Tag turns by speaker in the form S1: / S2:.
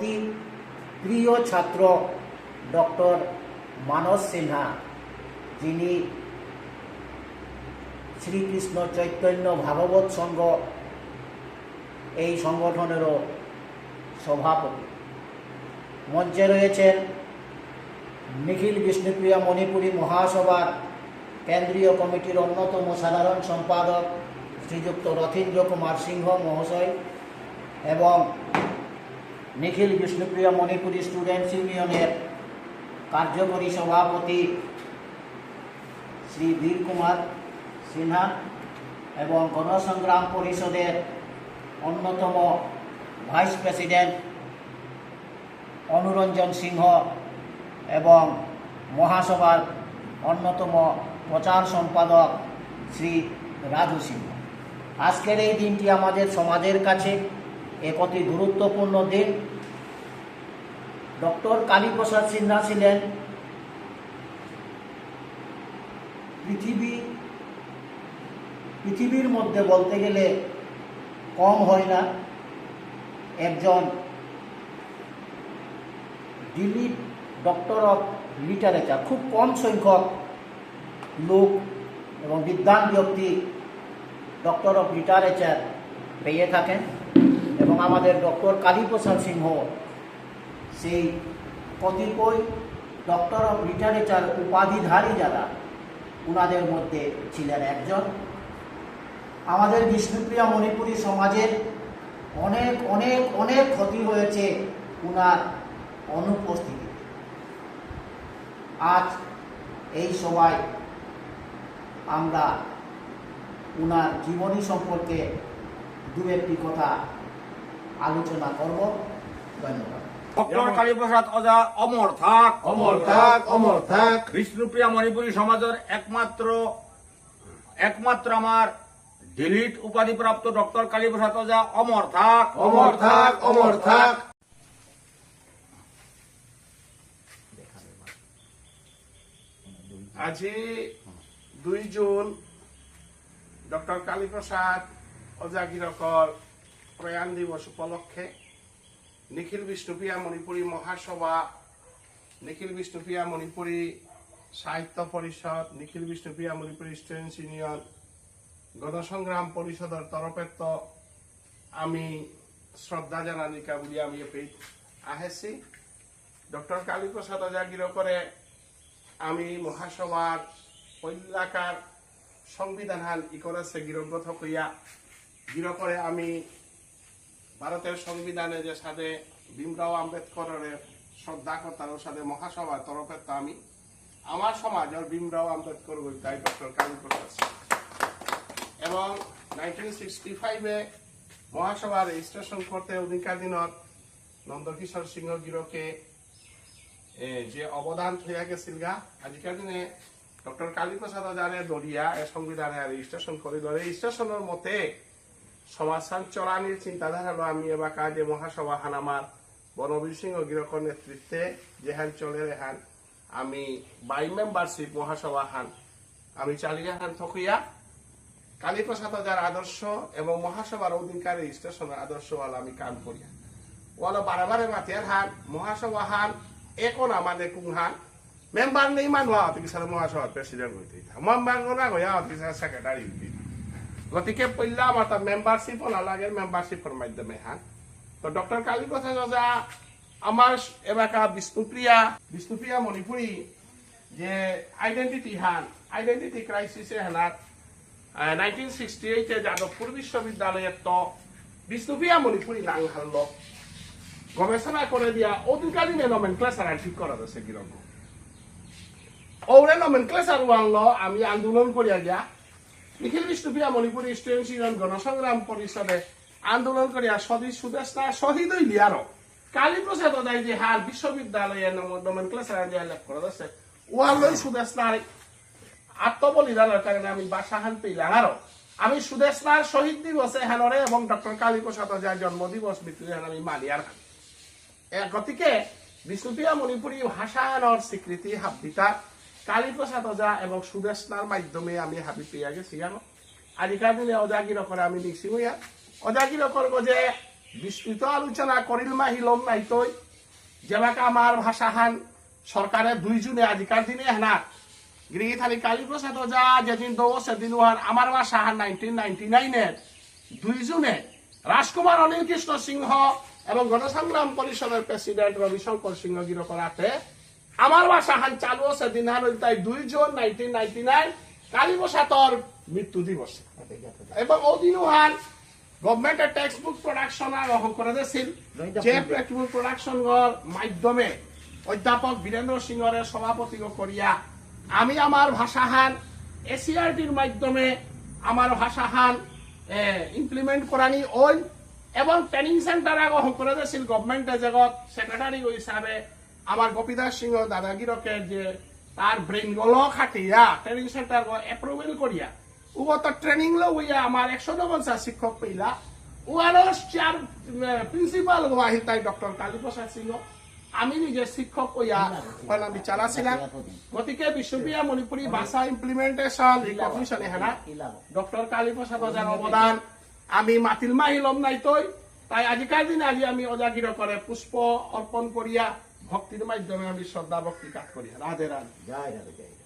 S1: অতি প্রিয় ছাত্র ডক্টর মানস সিনহা, যিনি শ্রীকৃষ্ণ চৈতন্য ভাগবত সংঘ এই সংগঠনেরও সভাপতি। মঞ্চে রয়েছেন নিখিল বিষ্ণুপ্রিয়া মণিপুরী মহাসভার কেন্দ্রীয় কমিটির অন্যতম সাধারণ সম্পাদক শ্রীযুক্ত রথীন্দ্র কুমার সিংহ মহাশয় এবং নিখিল বিষ্ণুপ্রিয়া মণিপুরী স্টুডেন্টস ইউনিয়নের কার্যকরী সভাপতি শ্রী বীর কুমার সিনহা এবং গণসংগ্রাম পরিষদের অন্যতম ভাইস প্রেসিডেন্ট অনুরঞ্জন সিংহ এবং মহাসভার অন্যতম প্রচার সম্পাদক শ্রী রাজু সিংহ। আজকের এই দিনটি আমাদের সমাজের কাছে এক অতি গুরুত্বপূর্ণ দিন ডক্টর কালীপ্রসাদ সিনহা ছিলেন পৃথিবী, পৃথিবীর মধ্যে বলতে গেলে কম হয় না। একজন ডিলিট ডক্টর অফ লিটারেচার, খুব কম সংখ্যক লোক এবং বিদ্বান ব্যক্তি ডক্টর অফ লিটারেচার পেয়ে থাকেন। এবং আমাদের ডক্টর কালীপ্রসাদ সিংহ, সেই কতিপয় ডক্টর অফ লিটারেচার উপাধিধারী যারা, উনাদের মধ্যে ছিলেন একজন। আমাদের বিষ্ণুপ্রিয়া মণিপুরী সমাজের অনেক অনেক অনেক ক্ষতি হয়েছে ওনার অনুপস্থিতিতে আজ এই সভায় আমরা ওনার জীবনী সম্পর্কে দু একটি কথা আলোচনা করব। ধন্যবাদ।
S2: ডক্টর কালীপ্রসাদ অজা অমর থাক।
S3: অমর থাক অমর থাক।
S2: বিষ্ণুপ্রিয়া মণিপুরী সমাজের একমাত্র একমাত্র আমার ডিলিট উপাধিপ্রাপ্ত ডক্টর কালীপ্রসাদ অজা অমর থাক।
S3: অমর থাক অমর থাক।
S4: আজি দুই জুন ডক্টর কালীপ্রসাদ অজাগিরকর প্রয়াণ দিবস উপলক্ষে নিখিল বিষ্ণুপ্রিয়া মণিপুরী মহাসভা, নিখিল বিষ্ণুপ্রিয়া মণিপুরী সাহিত্য পরিষদ, নিখিল বিষ্ণুপ্রিয়া মণিপুরী স্টুডেন্টস ইউনিয়ন গণসংগ্রাম পরিষদের তরফেত আমি শ্রদ্ধা জানানিকা বলি আমি এপেই আহেছি। ডক্টর কালীপ্রসাদ অজাগির করে আমি মহাসভার পৈলাকার সংবিধান হান ই করেছে গিরগত কইয়া গির করে আমি ভারতের সংবিধানে যে সাথে ভীমরাও আম্বেদকরের শ্রদ্ধা করতার সাথে মহাসভার তরফে তো আমি আমার সমাজের ভীমরাও আম্বেদকর তাই ডক্টর কালীপ্রসাদ সিং। এবং নাইনটিন সিক্সটি ফাইভে মহাসভা রেজিস্ট্রেশন করতে অধিকার দিনত নন্দকিশোর সিংহ গিরকে যে অবদান হইয়া গেছিল গা, আজিকার দিনে ডক্টর কালীপ্রসাদ জানে দরিয়া এ সংবিধানে রেজিস্ট্রেশন করিল রেজিস্ট্রেশনের মতে সমাজসান চড়ানির চিন্তাধারা আমি এবার কাজে মহাসভা হান আমার বনবীর সিংহ গিরকর নেতৃত্বে যেহান চলে রেহান আমি বাই মেম্বারশিপ মহাসভা হান, আমি চালিয়ে হান থকিয়া। কালীপ্রসাদ যার আদর্শ এবং মহাসভার অধিকার রেজিস্ট্রেশনের আদর্শ ওয়ালা আমি কাম করিয়া ওয়ালা বারে মাতিয়ার হান, মহাসভা হান এখন আমাদের কুংহান মেম্বার নেই কিছু মহাসভার প্রেসিডেন্ট হইতে মেম্বার না অতি সেক্রেটারি হইতে গতিকে আমার তার মেম্বারশিপও নালাগে মেম্বারশিপের মাধ্যমে হান তো ডক্টর কালীপ্রসাদ ওজা আমার এলাকা বিষ্ণুপ্রিয়া বিষ্ণুপ্রিয়া মণিপুরী যে আইডেন্টিটি হান আইডেন্টিটি ক্রাইসিসে হানার নাইনটিন সিক্সটি এইটে যাদবপুর বিশ্ববিদ্যালয়ের তো বিষ্ণুপ্রিয়া মণিপুরী নাং হারল গবেষণা করে দিয়া অধিকালীন নমেন ক্লাসার ঠিক করা যাচ্ছে গিরঙ্গ ওরে নমেন ক্লাসার ওয়াংল আমি আন্দোলন করিয়া গিয়া মণিপুরী ইউনিয়ন গণসংগ্রাম পরিষদে আন্দোলন করিয়া সদী সুদেশনা শহীদ হইলি আরও কালীপ্রসাদ যে সুদেশনার আত্মবলিদানের কারণে আমি বাসাহান পেলাম আমি সুদেশনার শহীদ দিবসে হেনরে এবং ডক্টর কালীপ্রসাদ অজায় জন্ম দিবস আমি মালিয়ার হান গতিকে বিষ্ণুপ্রিয়া মণিপুরী ভাষায়নৰ স্বীকৃতি হাবিতা কালীপ্ৰসাদ অজা এবং সুদেশনার মাধ্যমে আমি হাবি পেয়ে জানো আজিকার দিনে অজাগির করে আমি লিখছি হইয়া অজাগির করব যে, বিস্তৃত আলোচনা করিল মাহিলম নাই তৈ যেবাকে আমার ভাষাহান সরকারের দুই জুনে আজিকার দিনে হেনা গৃহীথানি কালী প্রসাদ ওজা যেদিন দৌ সেদিন ওহার আমার ভাষাহান নাইনটিন নাইনটি নাইনের দুই জুনে রাজকুমার অনিল কৃষ্ণ সিংহ এবং গণসংগ্রাম পরিষদের প্রেসিডেন্ট রবিশঙ্কর সিংহ গির আমার ভাষাহান চালু আছে দিন হান তাই দুই June nineteen ninety nine Kali প্রসাদর মৃত্যু দিবস। এবং অদিনুহান গভর্নমেন্টের টেক্সট বুক প্রোডাকশন গ্রহণ করে দিয়েছিল। যে টেক্সট বুক প্রোডাকশন মাধ্যমে অধ্যাপক বীরেন্দ্র সিংহরের সভাপতি করিয়া আমি আমার ভাষাহান এসিআরটির মাধ্যমে আমার ভাষাহান ইমপ্লিমেন্ট করানি ওই এবং ট্রেনিং সেন্টার গ্রহণ করে দিয়েছিল গভর্নমেন্টের জগৎ সেক্রেটারি হিসাবে আমার গোপীদাস সিংহ দাদাগিরকে যে তার ব্রেনগুলো খাটিয়া ট্রেনিং সেন্টার এপ্রুভেল করিয়া উগত ট্রেনিং লো হইয়া আমার একশো পঞ্চাশ শিক্ষক পেলা ওয়ারস চার প্রিন্সিপাল আহিল তাই ডক্টর কালীপ্রসাদ সিংহ। আমি নিজে শিক্ষক হইয়া বিচারা ছিলাম গতিকে বিশ্ববিয়া মণিপুরী ভাষা ইমপ্লিমেন্টেশন রিকগনিশন হেনা ডক্টর কালীপ্রসাদ অজার অবদান আমি মাতিল মাহিলম নাই তৈ তাই আজিকার দিনে আজি আমি অজাগির করে পুষ্প অর্পণ করিয়া ভক্তির মাধ্যমে আমি শ্রদ্ধা ভক্তি কাজ করি। রাধে রাধে।
S1: জয় রাধে জয়।